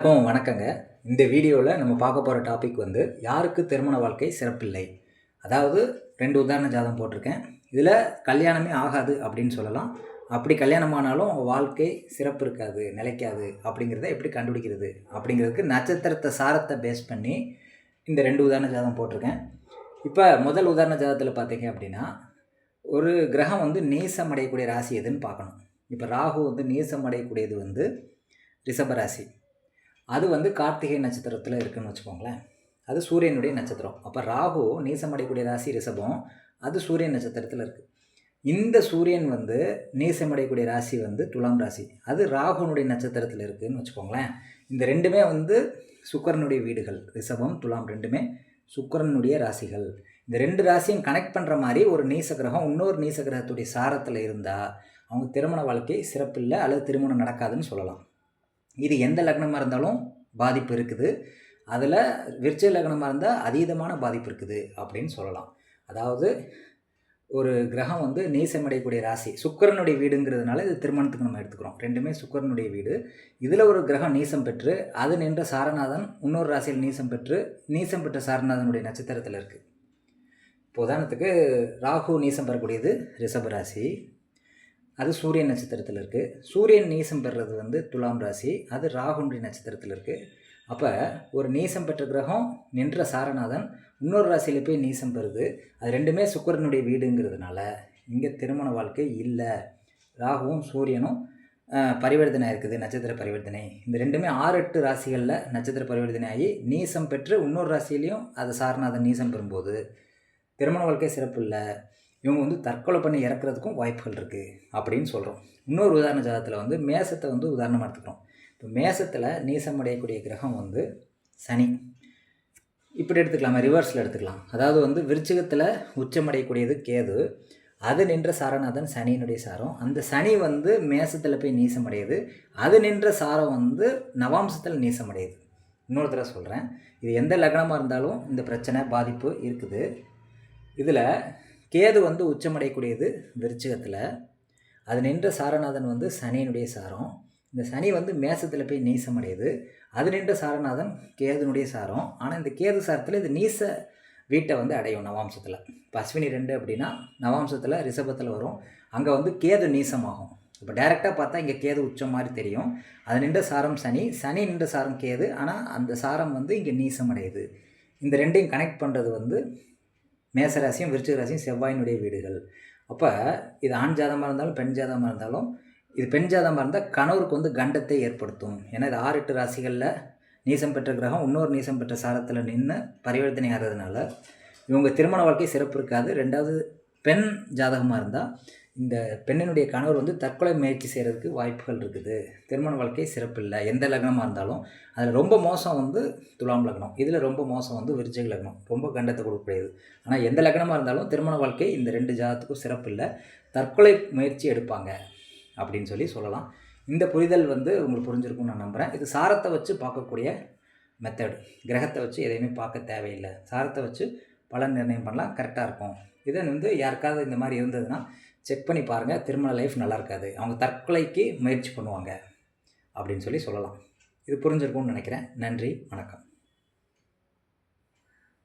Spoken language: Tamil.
எல்லாருக்கும் வணக்கங்க. இந்த வீடியோவில் நம்ம பார்க்க போகிற டாபிக் வந்து யாருக்கு திருமண வாழ்க்கை சிறப்பில்லை? அதாவது ரெண்டு உதாரண ஜாதகம் போட்டிருக்கேன். இதில் கல்யாணமே ஆகாது அப்படின்னு சொல்லலாம். அப்படி கல்யாணம் ஆனாலும் அவங்க வாழ்க்கை சிறப்பு இருக்காது நிலைக்காது அப்படிங்கிறத எப்படி கண்டுபிடிக்கிறது? அப்படிங்கிறதுக்கு நட்சத்திரத்தை சாரத்தை பேஸ் பண்ணி இந்த ரெண்டு உதாரண ஜாதகம் போட்டிருக்கேன். இப்போ முதல் உதாரண ஜாதகத்தில் பார்த்தீங்க அப்படின்னா ஒரு கிரகம் வந்து நேசம் அடையக்கூடிய ராசி எதுன்னு பார்க்கணும். இப்போ ராகு வந்து நேசம் அடையக்கூடியது வந்து ரிஷபராசி அது வந்து கார்த்திகை நட்சத்திரத்தில் இருக்குன்னு வச்சுக்கோங்களேன். அது சூரியனுடைய நட்சத்திரம். அப்போ ராகு நீசமடையக்கூடிய ராசி ரிஷபம் அது சூரியன் நட்சத்திரத்தில் இருக்குது இந்த சூரியன் வந்து நீசமடையக்கூடிய ராசி வந்து துலாம் ராசி. அது ராகுனுடைய நட்சத்திரத்தில் இருக்குதுன்னு வச்சுக்கோங்களேன். இந்த ரெண்டுமே வந்து சுக்கரனுடைய வீடுகள். ரிஷபம் துலாம் ரெண்டுமே சுக்கரனுடைய ராசிகள். இந்த ரெண்டு ராசியும் கனெக்ட் பண்ணுற மாதிரி ஒரு நீச கிரகம் இன்னொரு நீச கிரகத்துடைய சாரத்தில் இருந்தால் அவங்க திருமண வாழ்க்கை சிறப்பில்லை அல்லது திருமணம் நடக்காதுன்னு சொல்லலாம். இது எந்த லக்னமாக இருந்தாலும் பாதிப்பு இருக்குது. அதில் விருச்ச லக்னமாக இருந்தால் அதீதமான பாதிப்பு இருக்குது அப்படின்னு சொல்லலாம். அதாவது ஒரு கிரகம் வந்து நீசமடையக்கூடிய ராசி. சுக்கரனுடைய வீடுங்கிறதுனால இது திருமணத்துக்கு நம்ம எடுத்துக்கிறோம். ரெண்டுமே சுக்கரனுடைய வீடு. இதில் ஒரு கிரகம் நீசம் பெற்று அது நின்ற சாரநாதன் இன்னொரு ராசியில் நீசம் பெற்று நீசம் பெற்ற சாரநாதனுடைய நட்சத்திரத்தில் இருக்குது இப்போ உதாரணத்துக்கு ராகு நீசம் பெறக்கூடியது ரிஷப ராசி. அது சூரியன் நட்சத்திரத்தில் இருக்குது சூரியன் நீசம் பெறுறது வந்து துலாம் ராசி அது ராகுனுடைய நட்சத்திரத்தில் இருக்குது அப்போ ஒரு நீசம் பெற்ற கிரகம் நின்ற சாரநாதன் இன்னொரு ராசியில் போய் நீசம் பெறுது. அது ரெண்டுமே சுக்கரனுடைய வீடுங்கிறதுனால இங்கே திருமண வாழ்க்கை இல்லை. ராகுவும் சூரியனும் பரிவர்த்தனை இருக்குது நட்சத்திர பரிவர்த்தனை. இந்த ரெண்டுமே ஆறு எட்டு ராசிகளில் நட்சத்திர பரிவர்த்தனை ஆகி நீசம் பெற்று இன்னொரு ராசியிலையும் அது சாரநாதன் நீசம் பெறும்போது திருமண வாழ்க்கை சிறப்பு இல்லை. இவங்க வந்து தற்கொலை பண்ணி இறக்குறதுக்கும் வாய்ப்புகள் இருக்குது அப்படின்னு சொல்கிறோம் இன்னொரு உதாரண ஜாதத்தில் வந்து மேசத்தை வந்து உதாரணமாக எடுத்துக்கிறோம். இப்போ மேசத்தில் நீசமடையக்கூடிய கிரகம் வந்து சனி. இப்படி எடுத்துக்கலாமா? ரிவர்ஸில் எடுத்துக்கலாம். அதாவது வந்து விருச்சிகத்தில் உச்சமடையக்கூடியது கேது. அது நின்ற சாரநாதன் சனியினுடைய சாரம். அந்த சனி வந்து மேசத்தில் போய் நீசமடையுது. அது நின்ற சாரம் வந்து நவாம்சத்தில் நீசமடையுது. இன்னொரு தடவை சொல்கிறேன் இது எந்த லக்னமாக இருந்தாலும் இந்த பிரச்சனை பாதிப்பு இருக்குது. இதில் கேது வந்து உச்சமடையக்கூடியது விருச்சிகத்தில். அது நின்ற சாரநாதன் வந்து சனியினுடைய சாரம். இந்த சனி வந்து மேசத்தில் போய் நீசமடையுது. அது நின்ற சாரநாதன் கேதுனுடைய சாரம். ஆனால் இந்த கேது சாரத்தில் இது நீச வீட்டை வந்து அடையும் நவாம்சத்தில். இப்போ அஸ்வினி ரெண்டு அப்படின்னா நவாம்சத்தில் ரிஷபத்தில் வரும். அங்கே வந்து கேது நீசமாகும். இப்போ டைரெக்டாக பார்த்தா இங்கே கேது உச்சம் மாதிரி தெரியும். அது நின்ற சாரம் சனி சனி நின்ற சாரம் கேது. ஆனால் அந்த சாரம் வந்து இங்கே நீசம் அடையுது இந்த ரெண்டையும் கனெக்ட் பண்ணுறது வந்து மேசராசியும் விருச்சிக ராசியும் செவ்வாயினுடைய வீடுகள். அப்போ இது ஆண் ஜாதமாக இருந்தாலும் பெண் ஜாதமாக இருந்தாலும் இது பெண் ஜாதமாக இருந்தால் கணவருக்கு வந்து கண்டத்தை ஏற்படுத்தும். ஏன்னா இது ஆறு எட்டு ராசிகளில் நீசம் பெற்ற கிரகம் இன்னொரு நீசம் பெற்ற சாரத்தில் நின்று பரிவர்த்தனை ஆகிறதுனால இவங்க திருமண வாழ்க்கை சிறப்பு இருக்காது. ரெண்டாவது பெண் ஜாதகமாக இருந்தால் இந்த பெண்ணினுடைய கணவர் வந்து தற்கொலை முயற்சி செய்கிறதுக்கு வாய்ப்புகள் இருக்குது. திருமண வாழ்க்கை சிறப்பு இல்லை. எந்த லக்னமாக இருந்தாலும் அதில் ரொம்ப மோசம் வந்து துலாம் லக்னம். இதில் ரொம்ப மோசம் வந்து விருச்சிக லக்னம். ரொம்ப கண்டத்தை கொடுக்கக்கூடியது. ஆனால் எந்த லக்னமாக இருந்தாலும் திருமண வாழ்க்கை இந்த ரெண்டு ஜாதத்துக்கும் சிறப்பு இல்லை. தற்கொலை முயற்சி எடுப்பாங்க அப்படின்னு சொல்லி சொல்லலாம். இந்த புரிதல் வந்து உங்களுக்கு புரிஞ்சிருக்கும்னு நான் நம்புகிறேன் இது சாரத்தை வச்சு பார்க்கக்கூடிய மெத்தடு கிரகத்தை வச்சு எதையுமே பார்க்க தேவையில்லை. சாரத்தை வச்சு பலன் நிர்ணயம் பண்ணலாம். கரெக்டாக இருக்கும். இதை வந்து யாருக்காவது இந்த மாதிரி இருந்ததுன்னா செக் பண்ணி பாருங்கள் திருமண லைஃப் நல்லா இருக்காது. அவங்க தற்கொலைக்கு முயற்சி பண்ணுவாங்க. அப்படின்னு சொல்லி சொல்லலாம். இது புரிஞ்சிருக்கும்னு நினைக்கிறேன். நன்றி வணக்கம்.